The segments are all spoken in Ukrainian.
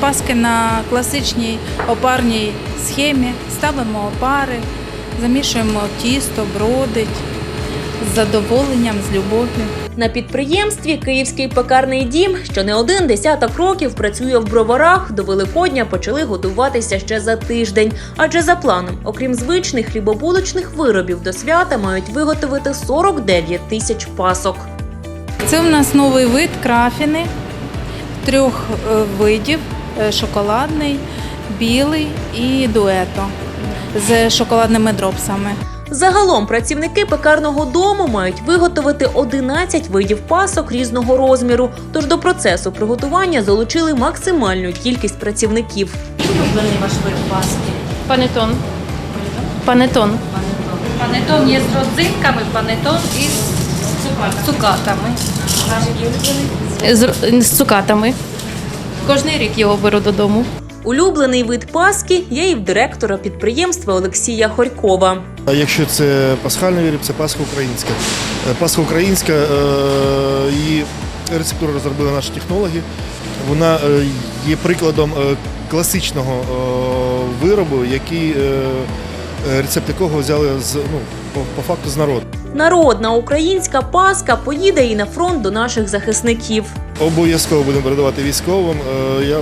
Паски на класичній опарній схемі. Ставимо опари, замішуємо тісто, бродить з задоволенням, з любов'ю. На підприємстві Київський пекарний дім, що не один десяток років працює в броварах, до Великодня почали готуватися ще за тиждень. Адже за планом, окрім звичних хлібобулочних виробів до свята, мають виготовити 49 тисяч пасок. Це у нас новий вид крафіни трьох е, видів: е, шоколадний, білий і дуето з шоколадними дропсами. Загалом працівники пекарного дому мають виготовити 11 видів пасок різного розміру. Тож до процесу приготування залучили максимальну кількість працівників. Улюблений ваш вид паски. Панетон. Панетон. Панетон є з родзинками, панетон із цукатами. З, з цукатами. Кожний рік його беру додому. Улюблений вид паски є і в директора підприємства Олексія Хорькова. А якщо це пасхальний виріб, це Пасха українська. Е, Пасха українська, е, її рецептуру розробили наші технологи. Вона е, є прикладом е, класичного е, виробу, який, е, е, рецепт якого взяли з, ну, по, по факту з народу. Народна українська паска поїде і на фронт до наших захисників. Обов'язково будемо передавати військовим. Е, Я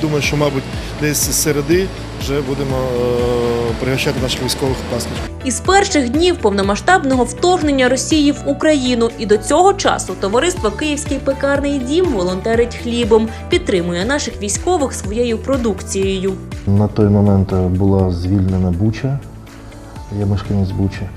думаю, що, мабуть, десь з середи вже будемо е, пригощати наших військових паскою. Із перших днів повномасштабного вторгнення Росії в Україну і до цього часу товариство Київський пекарний дім волонтерить хлібом, підтримує наших військових своєю продукцією. На той момент е, була звільнена Буча, я мешканець Бучі.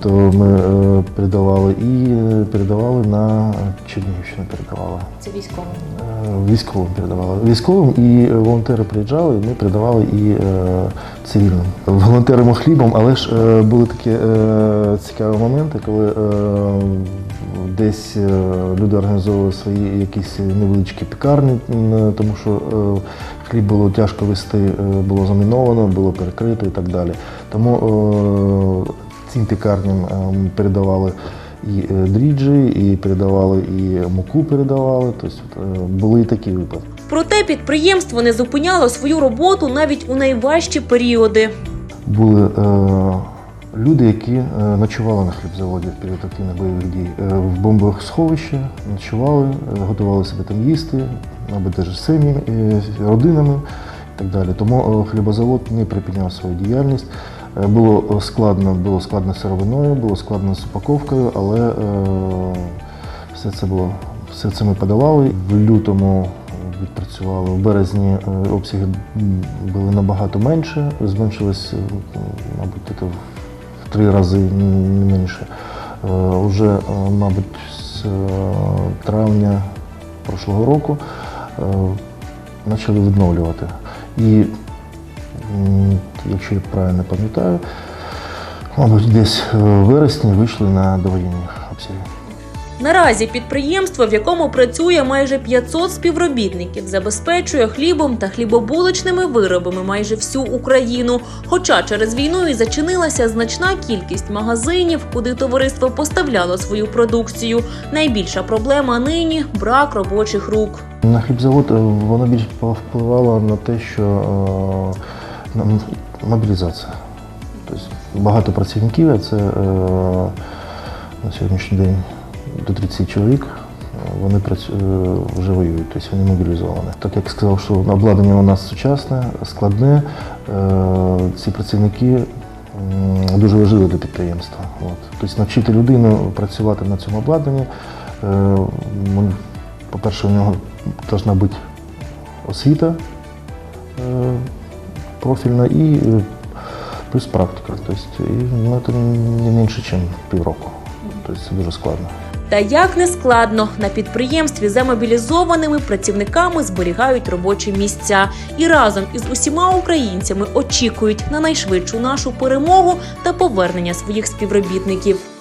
То ми е, передавали і е, передавали на Чернігівщину передавали. Це військово. Е, Військовим передавали. Військовим і волонтери приїжджали, і ми передавали і е, цивільним. Волонтеримо хлібом, але ж е, були такі е, цікаві моменти, коли е, десь е, люди організовували свої якісь невеличкі пекарні, м, тому що е, хліб було тяжко вести, е, було заміновано, було перекрито і так далі. Тому е, цим пекарням е, ми передавали і е, дріджі, і передавали, і муку передавали. Тобто е, були і такі випадки. Проте підприємство не зупиняло свою роботу навіть у найважчі періоди. Були е, люди, які е, ночували на хлібзаводі в період активних бойових дій. В бомбових сховищі ночували, готували себе там їсти, навіть сім'ями, е, з родинами і так далі. Тому хлібозавод не припиняв свою діяльність. Е, Було е, складно, було складно з сировиною, було складно з упаковкою, але е, все це було, все це ми подавали. В лютому відпрацювали. В березні е, обсяги були набагато менше, зменшилось, е, мабуть, в три рази менше. Е, Уже, мабуть, з травня прошлого року почали відновлювати. І, якщо я правильно пам'ятаю, мабуть, десь е, в вересні вийшли на довоєнні обсяги. Наразі підприємство, в якому працює майже 500 співробітників, забезпечує хлібом та хлібобулочними виробами майже всю Україну. Хоча через війну і зачинилася значна кількість магазинів, куди товариство поставляло свою продукцію. Найбільша проблема нині брак робочих рук. На хлібзавод е, воно більш впливало на те, що е, мобілізація. Тобто багато працівників, а це е, на сьогоднішній день до 30 чоловік. е, Вони працю- е, вже воюють, тобто вони мобілізовані. Так як сказав, що обладнання у нас сучасне, складне, е, ці працівники дуже важливі для підприємства. Тобто навчити людину працювати на цьому обладнанні, е, по-перше, у нього повинна бути освіта профільна і е, плюс практика. Тобто, і, ну, це не менше, ніж півроку. Тобто це дуже складно. Та як не складно, на підприємстві за мобілізованими працівниками зберігають робочі місця і разом із усіма українцями очікують на найшвидшу нашу перемогу та повернення своїх співробітників.